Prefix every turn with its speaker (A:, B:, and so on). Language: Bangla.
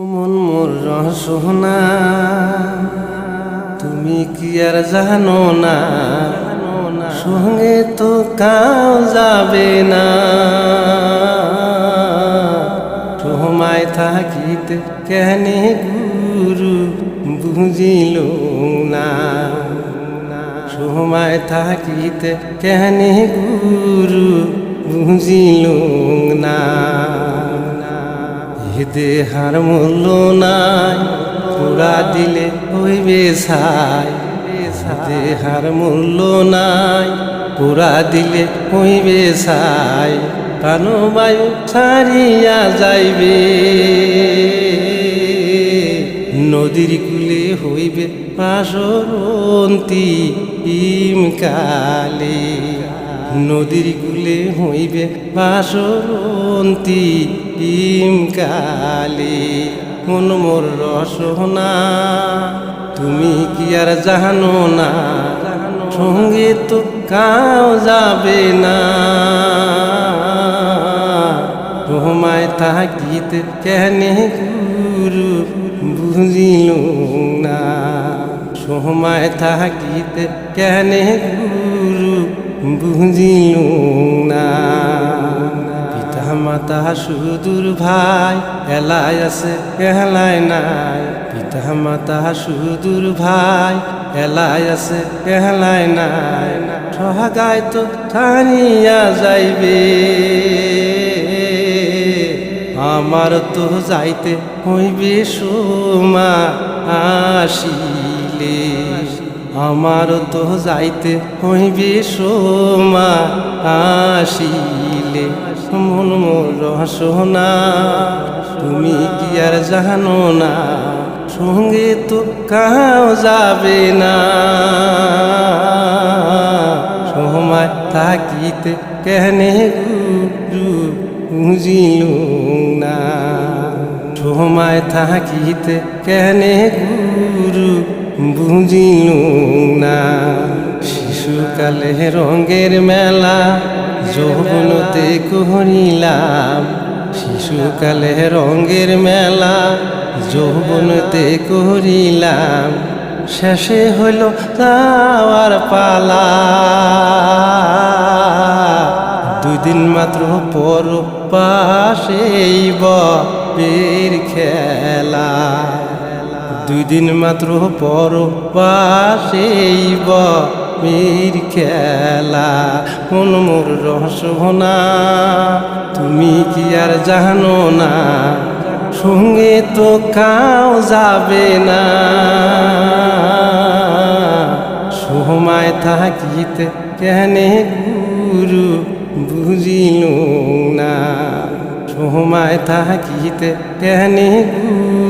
A: মন মোর সোনা তুমি কি আর জানো না? সঙ্গে তো কাউ যাবে না। সময় থাকিতে কেন গুরু বুঝিল না। সময় থাকিতে কেন গুরু বুঝিল না। এ দেহার মূল্য নাই। পুরা দিলে হইবে ছাই দেহার মূল্য নাই। পুরা দিলে হইবে ছাই প্রাণবায়ু ছাড়িয়া যাইবে। নদীর কুলে হইবে পাশরন্তি ইম কালে নদীর কুলে হইবে বাসরন্তি ইম কালে। মন মোর রসনা, তুমি কি আর জানো না? সঙ্গে তো কাও যাবে না। তোমায় থাকিতে কেনে গুরু বুঝিল না। সময় থাকিতে কেনে গুরু বুঝিল না পিতা মাতা সুদূর ভাই, এলাই আছে, এলাই নাই। পিতা মাতা সুদূর ভাই, এলাই আছে, এলাই নাই। সহাগায় তো টানিয়া যাইবে। আমার তো যাইতে হইবে সোমা আসিলে। আমার তো যাইতে হইবে সোমা আসিলে। মন মোর সোনা তুমি কি আর জানো না, সঙ্গে তো কাউ যাবে না। সময় থাকিতে কেনে বুঝিল না। সময় থাকিতে কেনে গুরু বুঝিল না শিশুকালে রঙের মেলা, যৌবনতে করিলাম শিশুকালে রঙের মেলা, যৌবনতে করিলাম শেষে হইল যাওয়ার পালা। দুদিন মাত্র পর পাশেই বের খেলা। দুই দিন মাত্র পর পাশেই বের খেলা, মন মোর রসনা তুমি কি আর জানো না, সঙ্গে তো কাও যাবে না। সময় থাকিতে কেনে গুরু বুঝিল না। সময় থাকিতে কেনে গুরু